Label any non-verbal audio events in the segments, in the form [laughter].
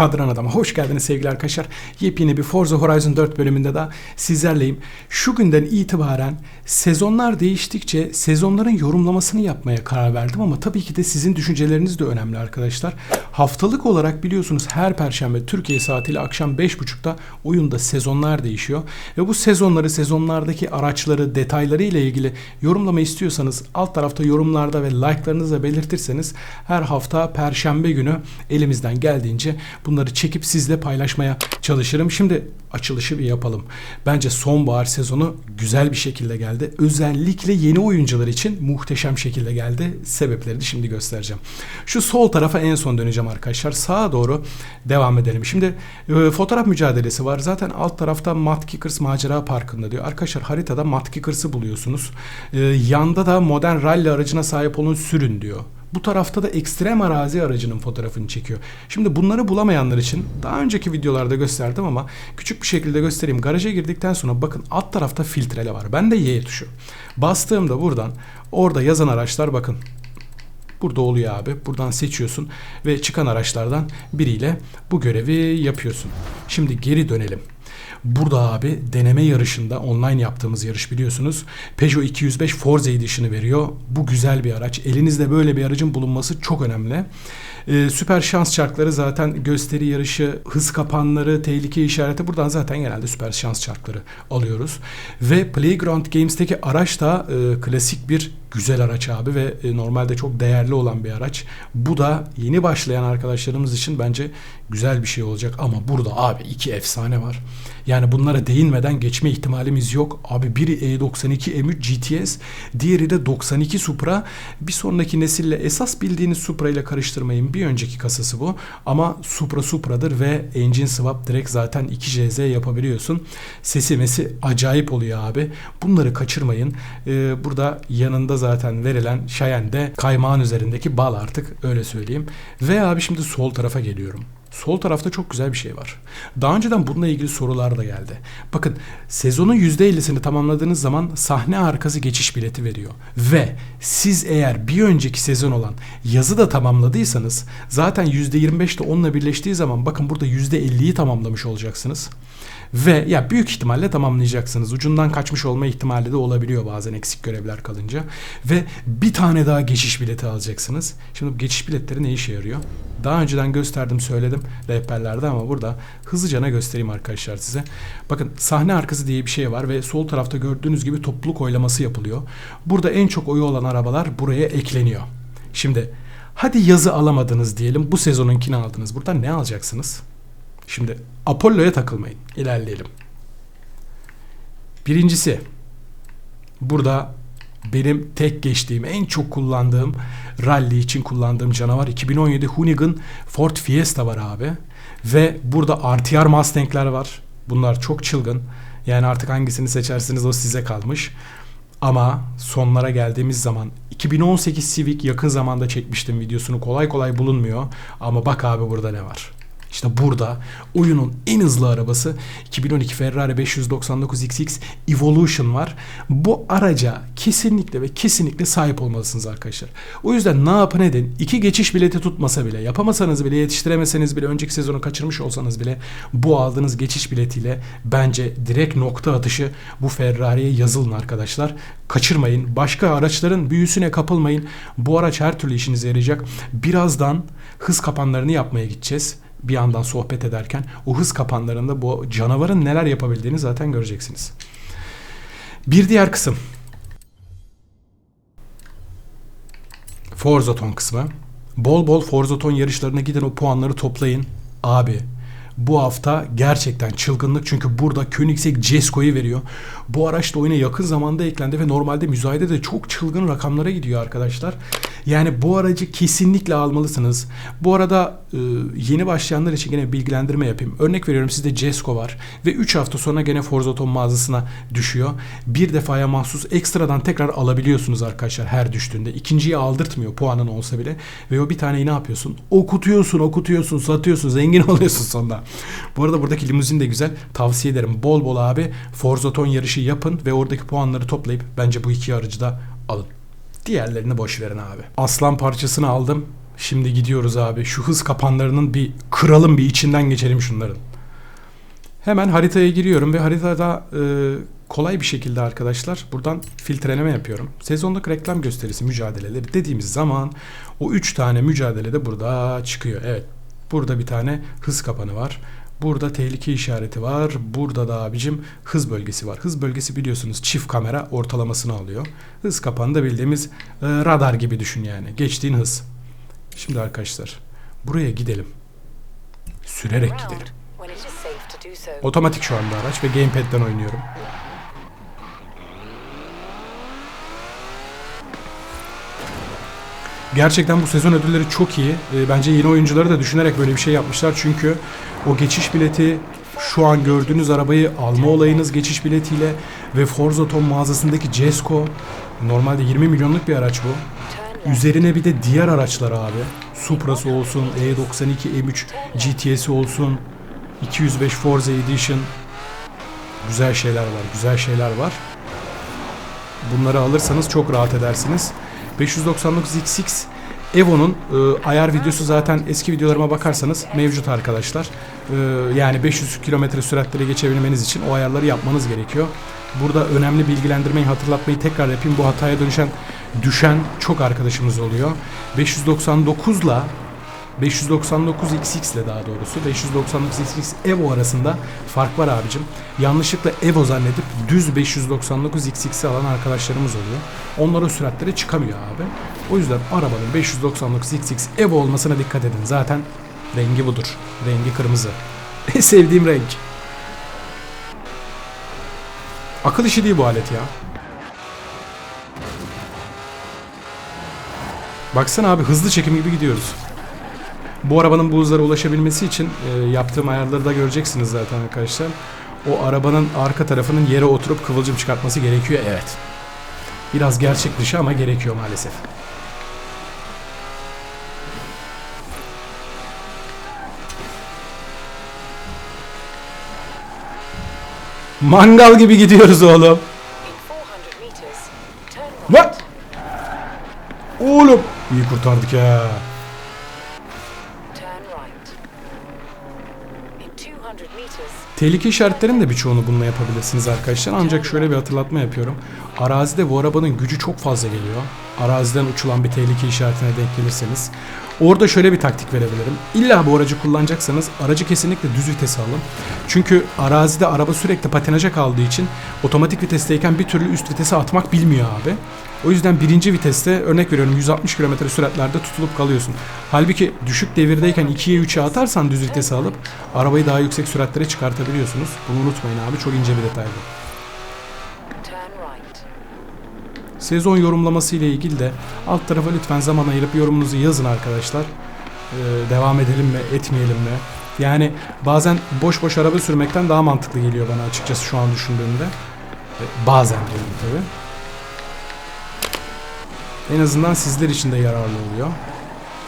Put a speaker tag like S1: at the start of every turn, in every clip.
S1: Kadran Adam'a hoş geldiniz sevgili arkadaşlar. Yepyeni bir Forza Horizon 4 bölümünde daha sizlerleyim. Şu günden itibaren sezonlar değiştikçe sezonların yorumlamasını yapmaya karar verdim ama tabii ki de sizin düşünceleriniz de önemli arkadaşlar. Haftalık olarak biliyorsunuz her perşembe Türkiye saatiyle akşam 5.30'da oyunda sezonlar değişiyor. Ve bu sezonları, sezonlardaki araçları, detayları ile ilgili yorumlama istiyorsanız alt tarafta yorumlarda ve like'larınızla belirtirseniz her hafta perşembe günü elimizden geldiğince bunları çekip sizle paylaşmaya çalışırım. Şimdi açılışı bir yapalım. Bence sonbahar sezonu güzel bir şekilde geldi. Özellikle yeni oyuncular için muhteşem şekilde geldi. Sebeplerini şimdi göstereceğim. Şu sol tarafa en son döneceğim arkadaşlar. Sağa doğru devam edelim. Şimdi e, fotoğraf mücadelesi var. Zaten alt tarafta Mud Kickers Macera Parkı'nda diyor. Arkadaşlar haritada Mud Kickers'ı buluyorsunuz. E, yanda da modern rally aracına sahip olun sürün diyor. Bu tarafta da ekstrem arazi aracının fotoğrafını çekiyor. Şimdi bunları bulamayanlar için daha önceki videolarda gösterdim ama küçük bir şekilde göstereyim. Garaja girdikten sonra bakın alt tarafta filtrele var. Ben de Y tuşu. Bastığımda buradan orada yazan araçlar bakın Burada oluyor abi. Buradan seçiyorsun ve çıkan araçlardan biriyle bu görevi yapıyorsun. Şimdi geri dönelim. Burada abi deneme yarışında online yaptığımız yarış biliyorsunuz. Peugeot 205 Forza Edition'ı veriyor. Bu güzel bir araç. Elinizde böyle bir aracın bulunması çok önemli. Ee, süper şans çarkları zaten gösteri yarışı, hız kapanları, tehlike işareti buradan zaten genelde süper şans çarkları alıyoruz. Ve Playground Games'teki araç da e, klasik bir güzel araç abi ve e, normalde çok değerli olan bir araç. Bu da yeni başlayan arkadaşlarımız için bence güzel bir şey olacak ama burada abi iki efsane var. Yani bunlara değinmeden geçme ihtimalimiz yok. Abi biri E92 M3 GTS, diğeri de 92 Supra. Bir sonraki nesille esas bildiğiniz Supra ile karıştırmayın. Bir önceki kasası bu. Ama Supra Supra'dır ve engine swap direkt zaten 2JZ yapabiliyorsun. Sesi mesi acayip oluyor abi. Bunları kaçırmayın. Ee, burada yanında zaten verilen Cheyenne'de kaymağın üzerindeki bal artık öyle söyleyeyim. Ve abi şimdi sol tarafa geliyorum. Sol tarafta çok güzel bir şey var. Daha önceden bununla ilgili sorular da geldi. Bakın sezonun %50'sini tamamladığınız zaman sahne arkası geçiş bileti veriyor. Ve siz eğer bir önceki sezon olan yazı da tamamladıysanız zaten %25 de onunla birleştiği zaman bakın burada %50'yi tamamlamış olacaksınız. Ve ya büyük ihtimalle tamamlayacaksınız. Ucundan kaçmış olma ihtimali de olabiliyor bazen eksik görevler kalınca. Ve bir tane daha geçiş bileti alacaksınız. Şimdi bu geçiş biletleri ne işe yarıyor? Daha önceden gösterdim söyledim rehberlerde ama burada hızlıca ne göstereyim arkadaşlar size. Bakın sahne arkası diye bir şey var ve sol tarafta gördüğünüz gibi topluluk oylaması yapılıyor. Burada en çok oyu olan arabalar buraya ekleniyor. Şimdi hadi yazı alamadınız diyelim bu sezonunkini aldınız. Burada ne alacaksınız? Şimdi Apollo'ya takılmayın. İlerleyelim. Birincisi burada benim tek geçtiğim, en çok kullandığım rally için kullandığım canavar 2017 Hoonigan Ford Fiesta var abi. Ve burada RTR Mustang'ler var. Bunlar çok çılgın. Yani artık hangisini seçersiniz o size kalmış. Ama sonlara geldiğimiz zaman 2018 Civic yakın zamanda çekmiştim videosunu. Kolay kolay bulunmuyor. Ama bak abi burada ne var. İşte burada oyunun en hızlı arabası 2012 Ferrari 599 XX Evolution var. Bu araca kesinlikle ve kesinlikle sahip olmalısınız arkadaşlar. O yüzden ne yapın edin. iki geçiş bileti tutmasa bile, yapamasanız bile, yetiştiremeseniz bile, önceki sezonu kaçırmış olsanız bile bu aldığınız geçiş biletiyle bence direkt nokta atışı bu Ferrari'ye yazılın arkadaşlar. Kaçırmayın. Başka araçların büyüsüne kapılmayın. Bu araç her türlü işinize yarayacak. Birazdan hız kapanlarını yapmaya gideceğiz bir yandan sohbet ederken o hız kapanlarında bu canavarın neler yapabildiğini zaten göreceksiniz. Bir diğer kısım Forzaton kısmı. Bol bol Forzaton yarışlarına giden o puanları toplayın. Abi bu hafta gerçekten çılgınlık çünkü burada Koenigsegg Jesko'yu veriyor. Bu araç da oyuna yakın zamanda eklendi ve normalde müzayede de çok çılgın rakamlara gidiyor arkadaşlar. Yani bu aracı kesinlikle almalısınız. Bu arada e, yeni başlayanlar için gene bilgilendirme yapayım. Örnek veriyorum sizde Jesko var ve 3 hafta sonra gene Forza Atom mağazasına düşüyor. Bir defaya mahsus ekstradan tekrar alabiliyorsunuz arkadaşlar her düştüğünde. İkinciyi aldırtmıyor puanın olsa bile. Ve o bir taneyi ne yapıyorsun? Okutuyorsun, okutuyorsun, satıyorsun, zengin [laughs] oluyorsun sonra. Bu arada buradaki limuzin de güzel. Tavsiye ederim. Bol bol abi Forza Ton yarışı yapın ve oradaki puanları toplayıp bence bu iki aracı da alın. Diğerlerini boş verin abi. Aslan parçasını aldım. Şimdi gidiyoruz abi. Şu hız kapanlarının bir kıralım bir içinden geçelim şunların. Hemen haritaya giriyorum ve haritada e, kolay bir şekilde arkadaşlar buradan filtreleme yapıyorum. Sezonluk reklam gösterisi mücadeleleri dediğimiz zaman o 3 tane mücadele de burada çıkıyor. Evet burada bir tane hız kapanı var. Burada tehlike işareti var. Burada da abicim hız bölgesi var. Hız bölgesi biliyorsunuz çift kamera ortalamasını alıyor. Hız kapanı da bildiğimiz e, radar gibi düşün yani. Geçtiğin hız. Şimdi arkadaşlar buraya gidelim. Sürerek gidelim. Otomatik şu anda araç ve gamepad'den oynuyorum. Gerçekten bu sezon ödülleri çok iyi. E, Bence yeni oyuncuları da düşünerek böyle bir şey yapmışlar. Çünkü o geçiş bileti şu an gördüğünüz arabayı alma olayınız geçiş biletiyle ve Forza Tom mağazasındaki Cesco normalde 20 milyonluk bir araç bu. Üzerine bir de diğer araçlar abi. Supra'sı olsun, E92 M3 GTS'i olsun, 205 Forza Edition. Güzel şeyler var, güzel şeyler var. Bunları alırsanız çok rahat edersiniz. 599 XX Evo'nun e, ayar videosu zaten eski videolarıma bakarsanız mevcut arkadaşlar. E, yani 500 kilometre süratlere geçebilmeniz için o ayarları yapmanız gerekiyor. Burada önemli bilgilendirmeyi hatırlatmayı tekrar yapayım. Bu hataya dönüşen düşen çok arkadaşımız oluyor. 599 ile 599 XX ile daha doğrusu 599 XX Evo arasında fark var abicim. Yanlışlıkla Evo zannedip düz 599 XX'i alan arkadaşlarımız oluyor. Onlar o süratlere çıkamıyor abi. O yüzden arabanın 599 XX Evo olmasına dikkat edin. Zaten rengi budur. Rengi kırmızı. [laughs] Sevdiğim renk. Akıl işi değil bu alet ya. Baksana abi hızlı çekim gibi gidiyoruz. Bu arabanın bu hızlara ulaşabilmesi için e, yaptığım ayarları da göreceksiniz zaten arkadaşlar. O arabanın arka tarafının yere oturup kıvılcım çıkartması gerekiyor. Evet. Biraz gerçek dışı ama gerekiyor maalesef. Mangal gibi gidiyoruz oğlum.
S2: In 400 meters, turn right.
S1: What? Oğlum. İyi kurtardık ya. Tehlike işaretlerinin de birçoğunu bununla yapabilirsiniz arkadaşlar. Ancak şöyle bir hatırlatma yapıyorum. Arazide bu arabanın gücü çok fazla geliyor. Araziden uçulan bir tehlike işaretine denk gelirseniz. Orada şöyle bir taktik verebilirim. İlla bu aracı kullanacaksanız aracı kesinlikle düz vitese alın. Çünkü arazide araba sürekli patinaja kaldığı için otomatik vitesteyken bir türlü üst vitese atmak bilmiyor abi. O yüzden birinci viteste örnek veriyorum 160 km süratlerde tutulup kalıyorsun. Halbuki düşük devirdeyken 2'ye 3'e atarsan düz vitese alıp arabayı daha yüksek süratlere çıkartabiliyorsunuz. Bunu unutmayın abi çok ince bir detay bu. Sezon yorumlaması ile ilgili de alt tarafa lütfen zaman ayırıp yorumunuzu yazın arkadaşlar. Ee, devam edelim mi etmeyelim mi? Yani bazen boş boş araba sürmekten daha mantıklı geliyor bana açıkçası şu an düşündüğümde. Ee, bazen diyorum tabii. En azından sizler için de yararlı oluyor.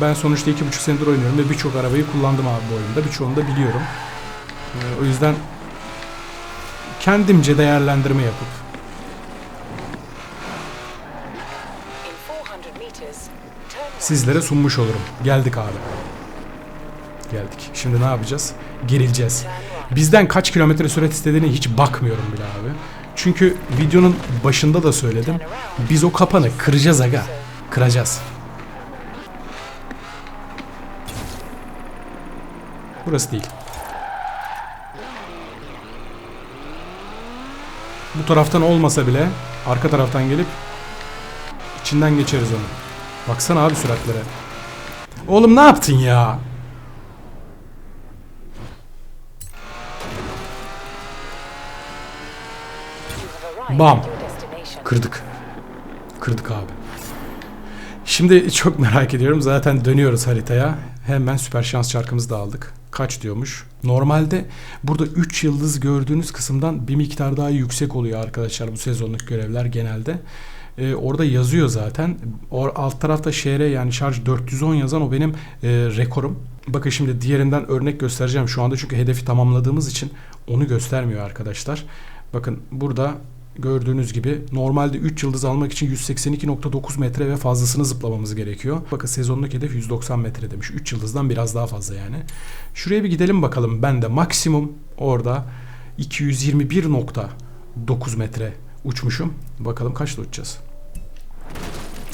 S1: Ben sonuçta iki buçuk senedir oynuyorum ve birçok arabayı kullandım abi bu oyunda. Birçoğunu da biliyorum. Ee, o yüzden kendimce değerlendirme yapıp sizlere sunmuş olurum. Geldik abi. Geldik. Şimdi ne yapacağız? Gerileceğiz. Bizden kaç kilometre sürat istediğine hiç bakmıyorum bile abi. Çünkü videonun başında da söyledim. Biz o kapanı kıracağız aga. Kıracağız. Burası değil. Bu taraftan olmasa bile arka taraftan gelip içinden geçeriz onu. Baksana abi süratlere. Oğlum ne yaptın ya? Bam. Kırdık. Kırdık abi. Şimdi çok merak ediyorum. Zaten dönüyoruz haritaya. Hemen süper şans çarkımızı da aldık. Kaç diyormuş? Normalde burada 3 yıldız gördüğünüz kısımdan bir miktar daha yüksek oluyor arkadaşlar bu sezonluk görevler genelde. Ee, orada yazıyor zaten. O alt tarafta şehre yani şarj 410 yazan o benim e, rekorum. Bakın şimdi diğerinden örnek göstereceğim şu anda çünkü hedefi tamamladığımız için onu göstermiyor arkadaşlar. Bakın burada gördüğünüz gibi normalde 3 yıldız almak için 182.9 metre ve fazlasını zıplamamız gerekiyor. Bakın sezonluk hedef 190 metre demiş. 3 yıldızdan biraz daha fazla yani. Şuraya bir gidelim bakalım. Ben de maksimum orada 221.9 metre uçmuşum. Bakalım kaçta uçacağız.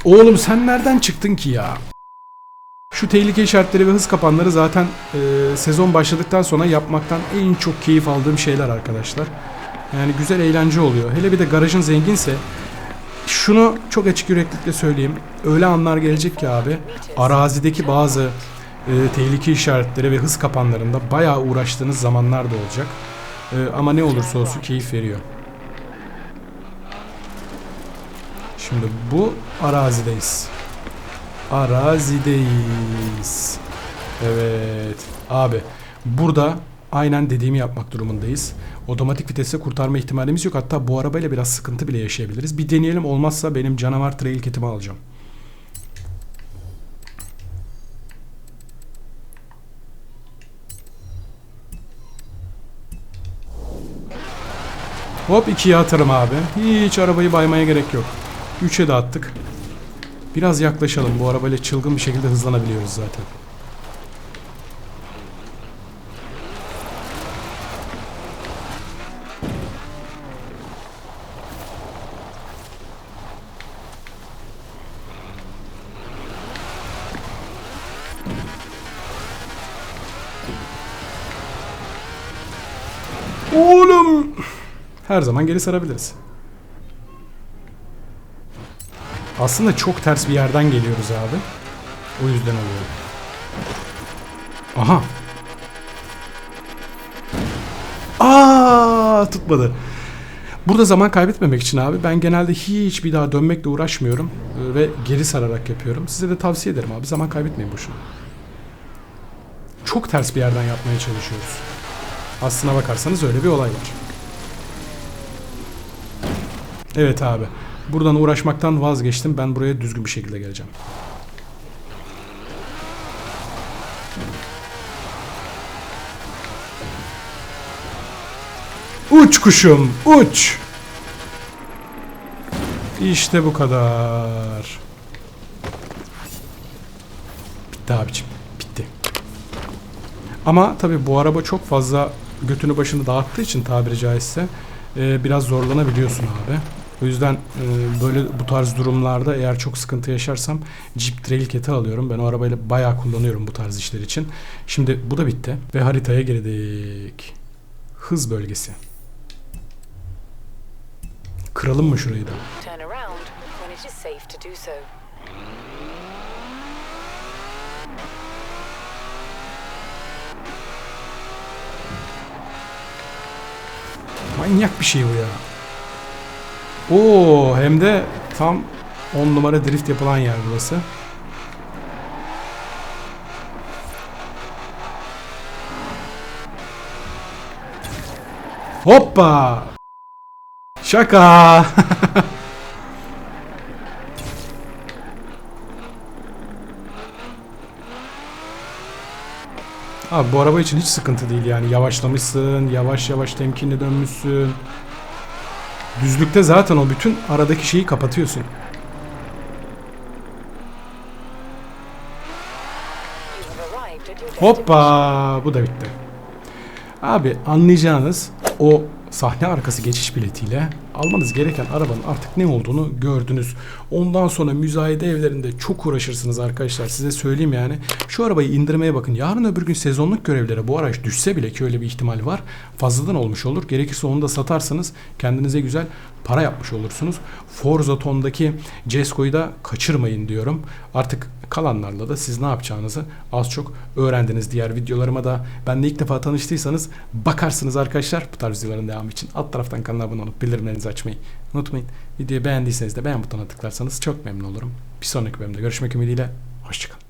S1: Oğlum sen nereden çıktın ki ya? Şu tehlike işaretleri ve hız kapanları zaten e, sezon başladıktan sonra yapmaktan en çok keyif aldığım şeyler arkadaşlar. Yani güzel eğlence oluyor. Hele bir de garajın zenginse şunu çok açık yüreklilikle söyleyeyim. Öyle anlar gelecek ki abi arazideki bazı e, tehlike işaretleri ve hız kapanlarında bayağı uğraştığınız zamanlar da olacak. E, ama ne olursa olsun keyif veriyor. Şimdi bu arazideyiz. Arazideyiz. Evet. Abi burada aynen dediğimi yapmak durumundayız. Otomatik vitese kurtarma ihtimalimiz yok. Hatta bu arabayla biraz sıkıntı bile yaşayabiliriz. Bir deneyelim olmazsa benim canavar trail kitimi alacağım. Hop ikiye atarım abi. Hiç arabayı baymaya gerek yok. Üçe de attık. Biraz yaklaşalım. Bu arabayla çılgın bir şekilde hızlanabiliyoruz zaten. Oğlum! Her zaman geri sarabiliriz. Aslında çok ters bir yerden geliyoruz abi. O yüzden oluyor. Aha. Aa tutmadı. Burada zaman kaybetmemek için abi ben genelde hiç bir daha dönmekle uğraşmıyorum Ee, ve geri sararak yapıyorum. Size de tavsiye ederim abi zaman kaybetmeyin boşuna. Çok ters bir yerden yapmaya çalışıyoruz. Aslına bakarsanız öyle bir olay var. Evet abi. Buradan uğraşmaktan vazgeçtim. Ben buraya düzgün bir şekilde geleceğim. Uç kuşum, uç. İşte bu kadar. Bitti abicim, bitti. Ama tabii bu araba çok fazla götünü başını dağıttığı için tabiri caizse e, biraz zorlanabiliyorsun abi. O yüzden e, böyle bu tarz durumlarda eğer çok sıkıntı yaşarsam Jeep Trail Cat'i alıyorum. Ben o arabayla bayağı kullanıyorum bu tarz işler için. Şimdi bu da bitti ve haritaya girdik. Hız bölgesi. Kıralım mı şurayı da? Manyak bir şey bu ya. Oo hem de tam 10 numara drift yapılan yer burası. Hoppa! Şaka! [laughs] Abi bu araba için hiç sıkıntı değil yani yavaşlamışsın, yavaş yavaş temkinli dönmüşsün. Düzlükte zaten o bütün aradaki şeyi kapatıyorsun. Hoppa bu da bitti. Abi anlayacağınız o sahne arkası geçiş biletiyle almanız gereken arabanın artık ne olduğunu gördünüz. Ondan sonra müzayede evlerinde çok uğraşırsınız arkadaşlar. Size söyleyeyim yani. Şu arabayı indirmeye bakın. Yarın öbür gün sezonluk görevlere bu araç düşse bile ki öyle bir ihtimal var. Fazladan olmuş olur. Gerekirse onu da satarsanız kendinize güzel para yapmış olursunuz. Forza Ton'daki Cesco'yu da kaçırmayın diyorum. Artık kalanlarla da siz ne yapacağınızı az çok öğrendiniz. Diğer videolarıma da benle ilk defa tanıştıysanız bakarsınız arkadaşlar. Bu tarz videoların devamı için alt taraftan kanala abone olup bildirimlerinizi açmayı unutmayın. Videoyu beğendiyseniz de beğen butonuna tıklarsanız çok memnun olurum. Bir sonraki bölümde görüşmek ümidiyle. Hoşçakalın.